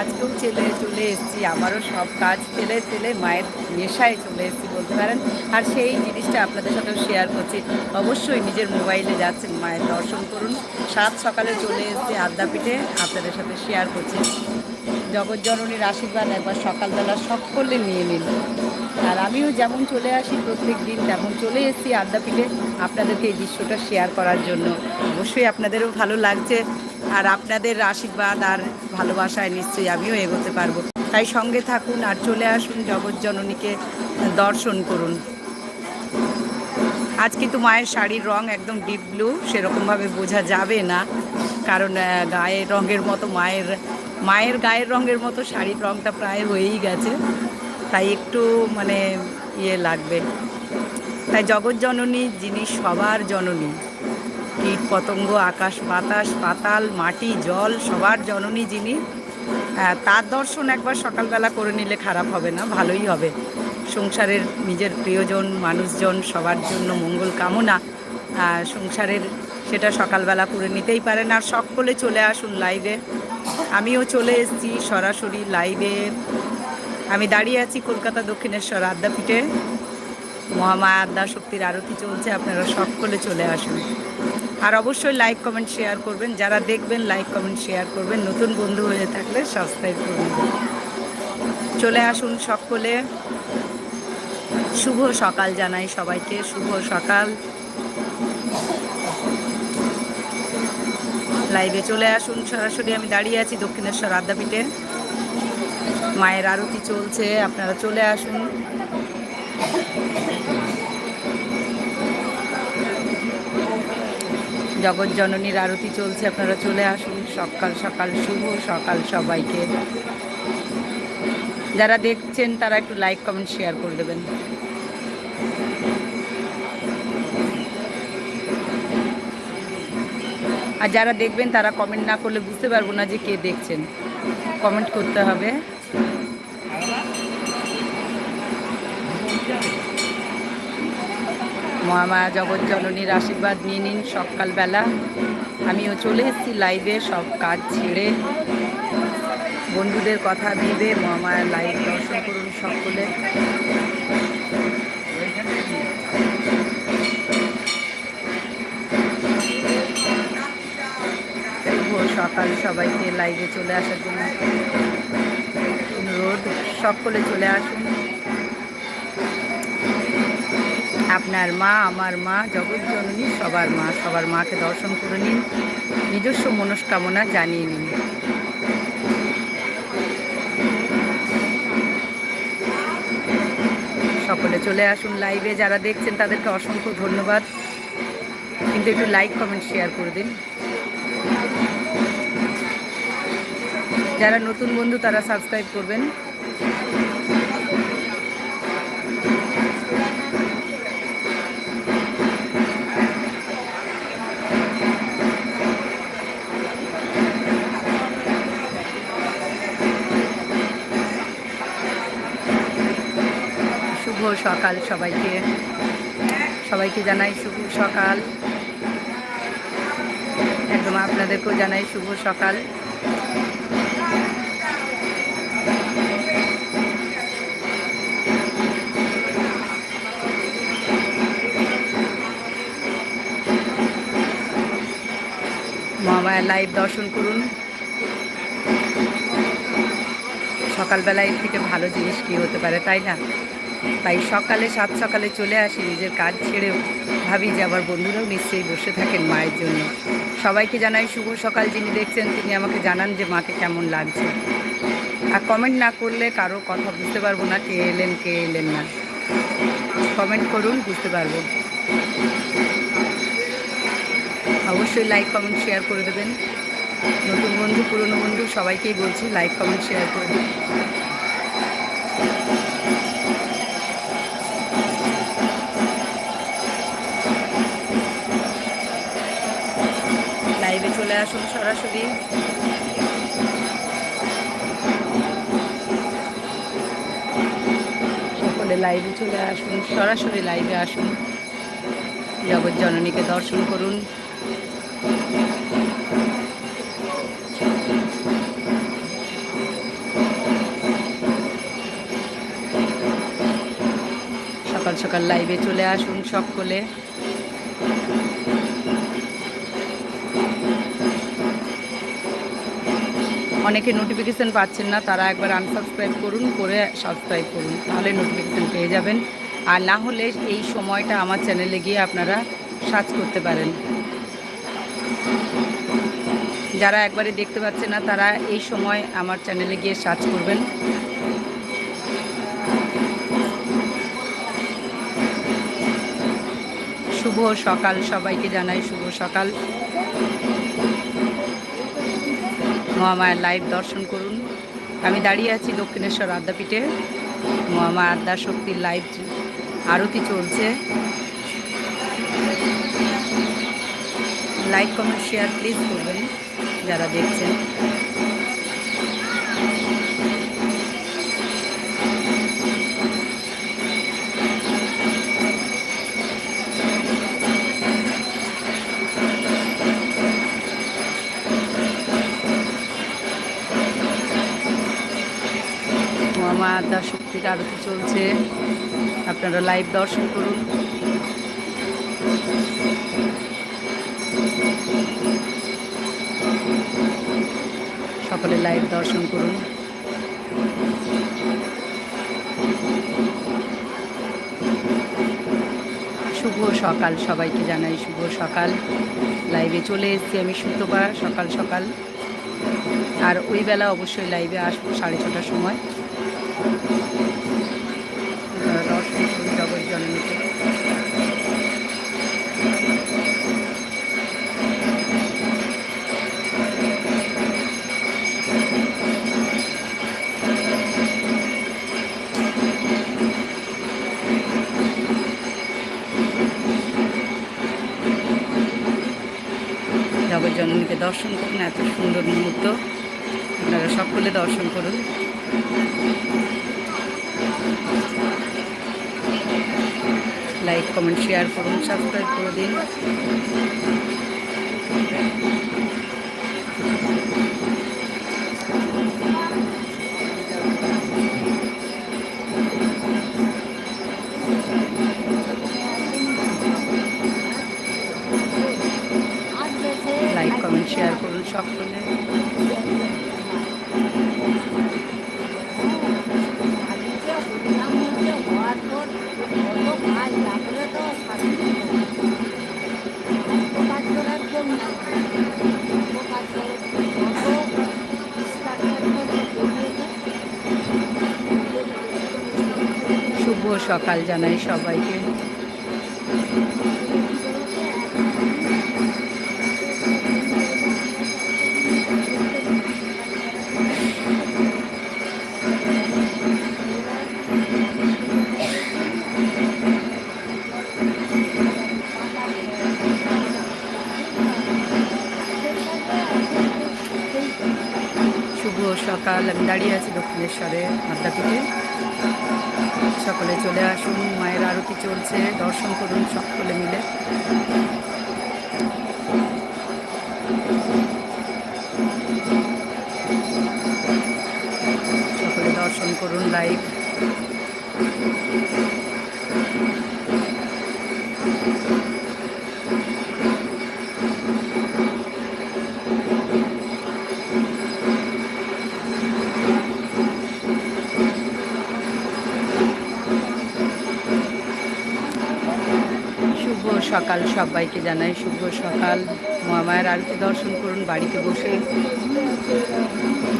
আজকেও চলে চলে এসেছি, আমারও সব কাজ ফেলে ফেলে মায়ের নেশায় চলে এসেছি বলতে পারেন। আর সেই জিনিসটা আপনাদের সাথেও শেয়ার করছি। অবশ্যই নিজের মোবাইলে যাচ্ছেন মায়ের দর্শন করুন। সাত সকালে চলে এসেছি আদ্যাপীঠে আপনাদের সাথে শেয়ার করছি। জগৎজননীর আশীর্বাদ একবার সকালবেলা সকলে নিয়ে নিন আর আমিও যেমন চলে আসি প্রত্যেক দিন, তেমন চলে এসেছি আদ্যাপীঠে আপনাদেরকে এই দৃশ্যটা শেয়ার করার জন্য। অবশ্যই আপনাদেরও ভালো লাগছে আর আপনাদের আশীর্বাদ আর ভালোবাসায় নিশ্চয়ই আমিও এগোতে পারব। তাই সঙ্গে থাকুন আর চলে আসুন জগৎজননীকে দর্শন করুন। আজ কিন্তু মায়ের শাড়ির রং একদম ডিপ ব্লু সেরকমভাবে বোঝা যাবে না। কারণ গায়ের রঙের মতো মায়ের মায়ের গায়ের রঙের মতো শাড়ির রঙটা প্রায় হয়েই গেছে। তাই একটু মানে ইয়ে লাগবে। তাই জগৎ জননী যিনি সবার জননী কীট পতঙ্গ আকাশ বাতাস, পাতাল, মাটি, জল, সবার জননী যিনি তার দর্শন একবার সকালবেলা করে নিলে খারাপ হবে না, ভালোই হবে। সংসারের নিজের প্রিয়জন, মানুষজন, সবার জন্য মঙ্গল কামনা সংসারের সেটা সকালবেলা করে নিতেই পারেন। আর সকলে চলে আসুন লাইভে আমিও চলে এসেছি সরাসরি লাইভে আমি দাঁড়িয়ে আছি কলকাতা দক্ষিণেশ্বর আদ্যাপীঠে মহামায়া আদ্যা শক্তির আরতি চলছে, আপনারা সকলে চলে আসুন। আর অবশ্যই লাইক কমেন্ট শেয়ার করবেন। যারা দেখবেন লাইক কমেন্ট শেয়ার করবেন। নতুন বন্ধু হয়ে থাকলে সাবস্ক্রাইব করবেন চলে আসুন সকলে। শুভ সকাল জানাই সবাইকে। শুভ সকাল। লাইভে চলে আসুন। সরাসরি আমি দাঁড়িয়ে আছি দক্ষিণেশ্বর আদ্যাপীঠে। মায়ের আরতি চলছে, আপনারা চলে আসুন। জগৎ জননীর আরতি চলছে, আপনারা চলে আসুন। সকাল সকাল শুভ সকাল সবাইকে। যারা দেখছেন, তারা একটু লাইক কমেন্ট শেয়ার করে দেবেন। আর যারা দেখবেন তারা কমেন্ট না করলে বুঝতে পারব না যে কে দেখছেন। কমেন্ট করতে হবে। মহামায়া জগৎ জননীর আশীর্বাদ নিয়ে নিন সকালবেলা। আমিও চলে এসেছি লাইভে সব কাজ ছেড়ে। বন্ধুদের কথা ভেবে মহামায়ার লাইভ দর্শন করুন সকলে শুভ সকাল সবাইকে লাইভে চলে আসার জন্য অনুরোধ, সকলে চলে আসুন। আপনার মা, আমার মা জগৎ জননী সবার মা, সবার মাকে দর্শন করে নিন, নিজস্ব মনস্কামনা জানিয়ে নিন। সকলে চলে আসুন লাইভে যারা দেখছেন তাদেরকে অসংখ্য ধন্যবাদ। কিন্তু একটু লাইক কমেন্ট শেয়ার করে দিন। যারা নতুন বন্ধু, তারা সাবস্ক্রাইব করবেন। শুভ সকাল সবাইকে। সবাইকে জানাই শুভ সকাল। একদম আপনাদেরকেও জানাই শুভ সকাল। মহামায়ার লাইভ দর্শন করুন। সকালবেলায় থেকে ভালো জিনিস কী হতে পারে, তাই না? তাই সকালে সাত সকালে চলে আসি, নিজের কাজ ছেড়েও ভাবি যে আমার বন্ধুরাও নিশ্চয়ই বসে থাকেন মায়ের জন্য। সবাইকে জানাই শুভ সকাল, যিনি দেখছেন তিনি আমাকে জানান যে মাকে কেমন লাগছে। আর কমেন্ট না করলে কারও কথা বুঝতে পারব না, কে এলেন কে এলেন না। কমেন্ট করুন, বুঝতে পারব। অবশ্যই লাইক, কমেন্ট, শেয়ার করে দেবেন। নতুন বন্ধু, পুরনো বন্ধু, সবাইকেই বলছি, লাইক, কমেন্ট, শেয়ার করে দিন লাইভে চলে আসুন সরাসরি। সকলে লাইভে চলে আসুন, সরাসরি লাইভে আসুন। জগৎ জননীকে দর্শন করুন। সকাল সকাল লাইভে চলে আসুন সকলে। অনেকে নোটিফিকেশান পাচ্ছেন না, তারা একবার আনসাবস্ক্রাইব করুন, করে সাবস্ক্রাইব করুন, তাহলে নোটিফিকেশান পেয়ে যাবেন। আর না হলে এই সময়টা আমার চ্যানেলে গিয়ে আপনারা সার্চ করতে পারেন। যারা একবারে দেখতে পাচ্ছে না, তারা এই সময় আমার চ্যানেলে গিয়ে সার্চ করবেন। শুভ সকাল, সবাইকে জানাই শুভ সকাল। মহামায়ের লাইভ দর্শন করুন। আমি দাঁড়িয়ে আছি দক্ষিণেশ্বর আদ্যাপীঠে। মহামা আদ্যা শক্তির লাইভ আরতি চলছে। লাইক কমেন্ট শেয়ার প্লিজ করবেন। যারা দেখছেন। আদ্যা শক্তির আরতি চলছে। আপনারা লাইভ দর্শন করুন। সকলে লাইভ দর্শন করুন। শুভ সকাল, সবাইকে জানাই শুভ সকাল। লাইভে চলে এসেছি আমি সুতোপা, সকাল সকাল। আর ওই বেলা অবশ্যই লাইভে আসব সাড়ে ছটার সময়। করুন জগৎ জন্মকে জননীকে দর্শন করুন, এত সুন্দর মুহূর্ত। আপনারা সকলে দর্শন করুন। লাইক কমেন্ট শেয়ার করুন সাবস্ক্রাইব করে দিন। শেয়ার করুন সকলে। শুভ সকাল জানাই সবাইকে। সকাল, আমি দাঁড়িয়ে আছি দক্ষিণেশ্বরে আদ্যাপীঠে সকলে চলে আসুন, মায়ের আরতি চলছে, দর্শন করুন সকলে মিলে। সকলে দর্শন করুন লাইভ সকাল সবাইকে জানাই শুভ সকাল। মহামায়ের আরতি দর্শন করুন, বাড়িতে বসে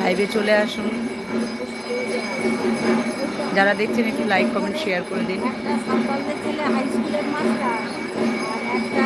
লাইভে চলে আসুন। যারা দেখছেন একটু লাইক কমেন্ট শেয়ার করে দিন। একটা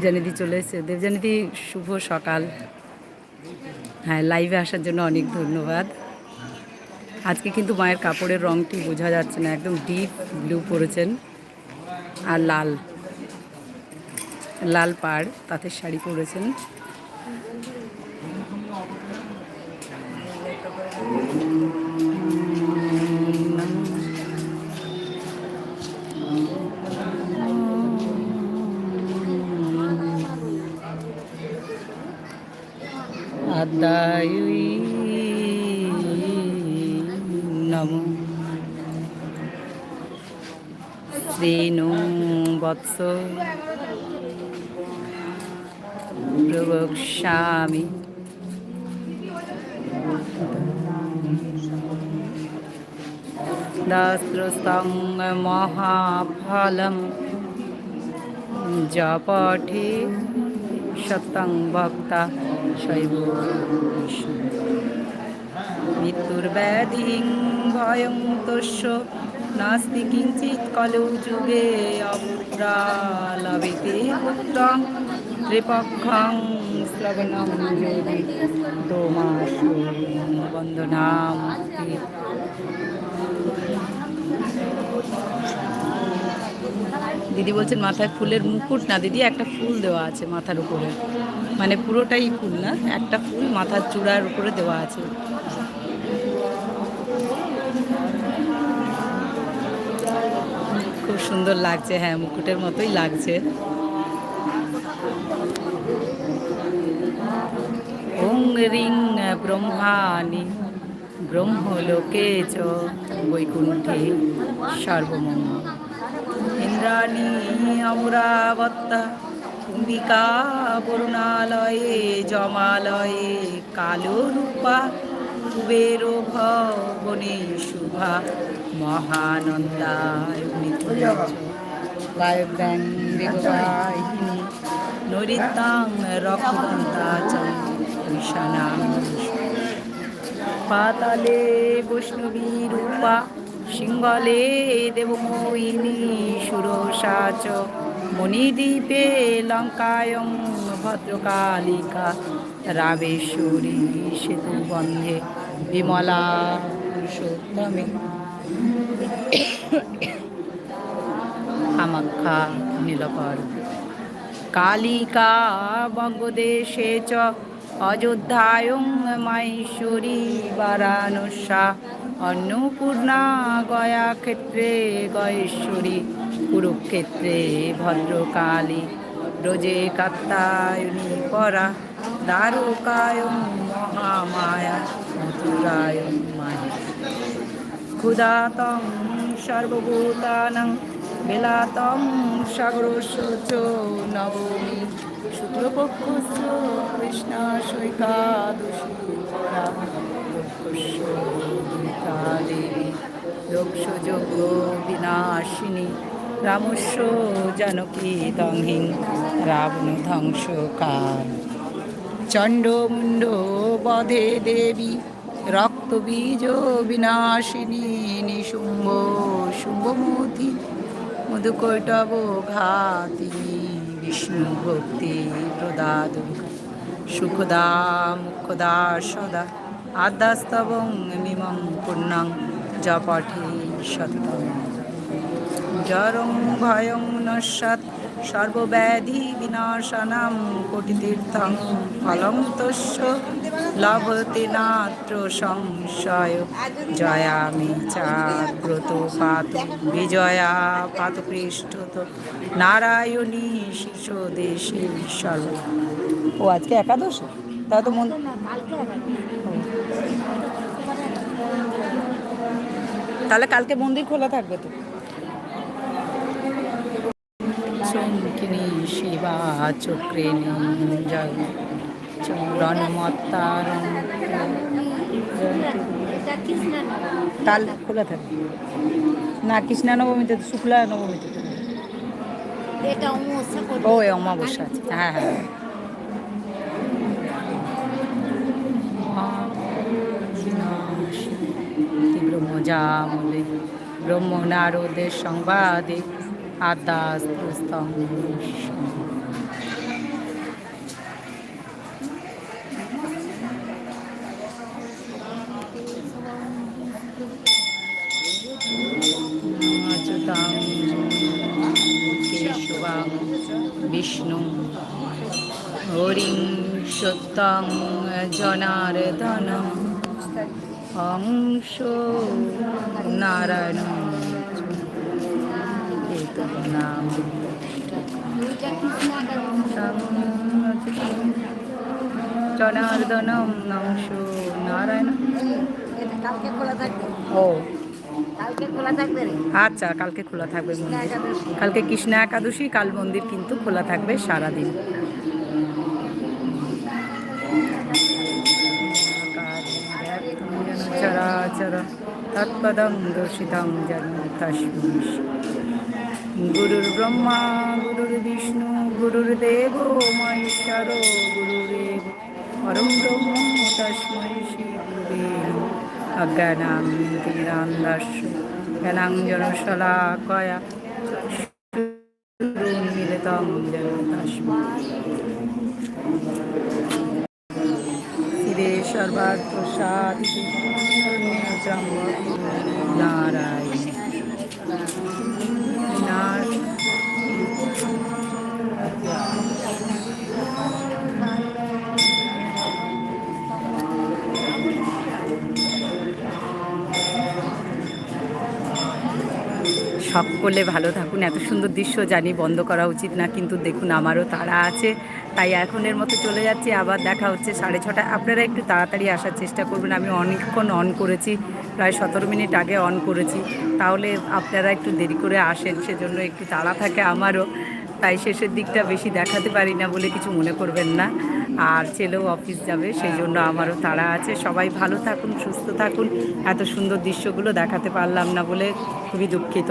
দেবজানিদি চলে এসেছে। দেবজানিদি, শুভ সকাল। হ্যাঁ লাইভে আসার জন্য অনেক ধন্যবাদ। আজকে কিন্তু মায়ের কাপড়ের রংটি বোঝা যাচ্ছে না, একদম ডিপ ব্লু পরেছেন। আর লাল লাল পাড়, তাঁতের শাড়ি পরেছেন। নম শ্রেণু বৎস প্রবক্ষ্যামি দাস্রস্তং মহাফলম জপঠে সত্যং ভক্তা শৈব মৃত্যুর ব্যাধিং ভয়ং তস্য নাস্তি কিঞ্চিৎ কলৌ যুগে অপুত্রা লভিতে পুত্রং ত্রিপক্ষং তোমাস বন্দনাম। দিদি বলছেন, মাথায় ফুলের মুকুট? না দিদি, একটা ফুল দেওয়া আছে মাথার উপরে। মানে পুরোটাই ফুল না, একটা ফুল মাথার চূড়ার উপরে দেওয়া আছে। খুব সুন্দর লাগছে হ্যাঁ মুকুটের মতোই লাগছে। ওং রিং ব্রহ্মাণি, ব্রহ্মলোকে চ বৈকুণ্ঠে সর্বমঙ্গল ইন্দ্রাণী অমরাবত্তা কুম্ভিকা বরুণালয়ে জমালয়ে কালো রূপা কুবের ভবনে শুভা মহানন্দায় নরিতাং রক্তদন্তা চ ঈশানাং পাতালে বৈষ্ণবী রূপা, সিংহলে দেবমোহিনী সুরসা চ মণিদ্বীপে লঙ্কায়ং ভদ্রকালিকা রামেশ্বরী সেতু বন্ধে বিমলা পুরুষোত্তমে। কামাখ্যা নীলকর। কালিকা বঙ্গদেশে চ অযোধ্যায়ং মাহেশ্বরী বারাণসা। অন্নপূর্ণা গয়া ক্ষেত্রে গয়েশ্বরী, কুরুক্ষেত্রে ভদ্রকালী। রোজে কাত্তায়নী পরা। দ্বারকায়ং মহামায়া মথুরায় মায়া ক্ষুধাতং সর্বভূতানাং বেলাতং সাগরস্য নবমী শুক্লপক্ষ কৃষ্ণ সৈকাদশী পরা দেবী দক্ষযজ্ঞ বিনাশিনী রামস্য জানকী দংহিং রাবণ ধ্বংসকার চণ্ডমুণ্ড বধে দেবী, রক্তবীজ বিনাশিনী নিশুম্ভ, শুম্ভমূর্তি, মধুকৈটব ঘাতি, বিষ্ণু ভক্তি প্রদাদ সুখদা মুখদা সদা, আদ্যাস্তবং মিমং পূর্ণং জপঠে সত্যম জরং ভয়ং নস্যাৎ সর্বব্যাধি বিনাশনাম কোটিতীর্থং ফলং তস্য লভতে নাত্র সংশয়। জয়ামি চাগ্রত পাত বিজয়া পাত পৃষ্ঠত নারায়ণী শিশ দেশে সর্ব ও, আজকে একাদশ? তা তো মন তাহলে কালকে মন্দির খোলা থাকবে তো? শিবা চরণমত্তারণ এটা কাল খোলা থাকবে না কৃষ্ণা নবমীতে শুক্লা নবমীতে ও অমাবস্যা আছে। হ্যাঁ হ্যাঁ। ব্রহ্মজামলে ব্রহ্ম নারদের সংবাদে কেশবাং বিষ্ণু হরিং সত্যং জনার্দন অংশ নারায়ণ। জনার্দনম নংশ নারায়ণ ও আচ্ছা কালকে খোলা থাকবে কালকে কৃষ্ণ একাদশী, কাল মন্দির কিন্তু খোলা থাকবে সারাদিন। চরাচর তৎপদম দর্শিতম যেন তস্মিন। গুরুর ব্রহ্মা গুরুর বিষ্ণু গুরুর্দেব মহেশ্বর গুরুরেব পরম ব্রহ্ম তস্मै শ্রী গুরুবে অজ্ঞানাং তিরান্দাস্য জ্ঞানাঞ্জন শলাকয়া মিলিতম যেন তস্मै শিবে সর্বার্থ সাধি নারায়ণ নারায়ণ সকলে ভালো থাকুন। এত সুন্দর দৃশ্য জানি বন্ধ করা উচিত না, কিন্তু দেখুন আমারও তাড়া আছে। তাই এখনের মতো চলে যাচ্ছি, আবার দেখা হচ্ছে সাড়ে ছটা আপনারা একটু তাড়াতাড়ি আসার চেষ্টা করবেন, আমি অনেকক্ষণ অন করেছি, প্রায় সতেরো মিনিট আগে অন করেছি। তাহলে আপনারা একটু দেরি করে আসেন, সেজন্য একটু তাড়া থাকে আমারও। তাই শেষের দিকটা বেশি দেখাতে পারি না বলে কিছু মনে করবেন না। আর ছেলেও অফিস যাবে সেই জন্য আমারও তাড়া আছে। সবাই ভালো থাকুন, সুস্থ থাকুন। এত সুন্দর দৃশ্যগুলো দেখাতে পারলাম না বলে খুবই দুঃখিত।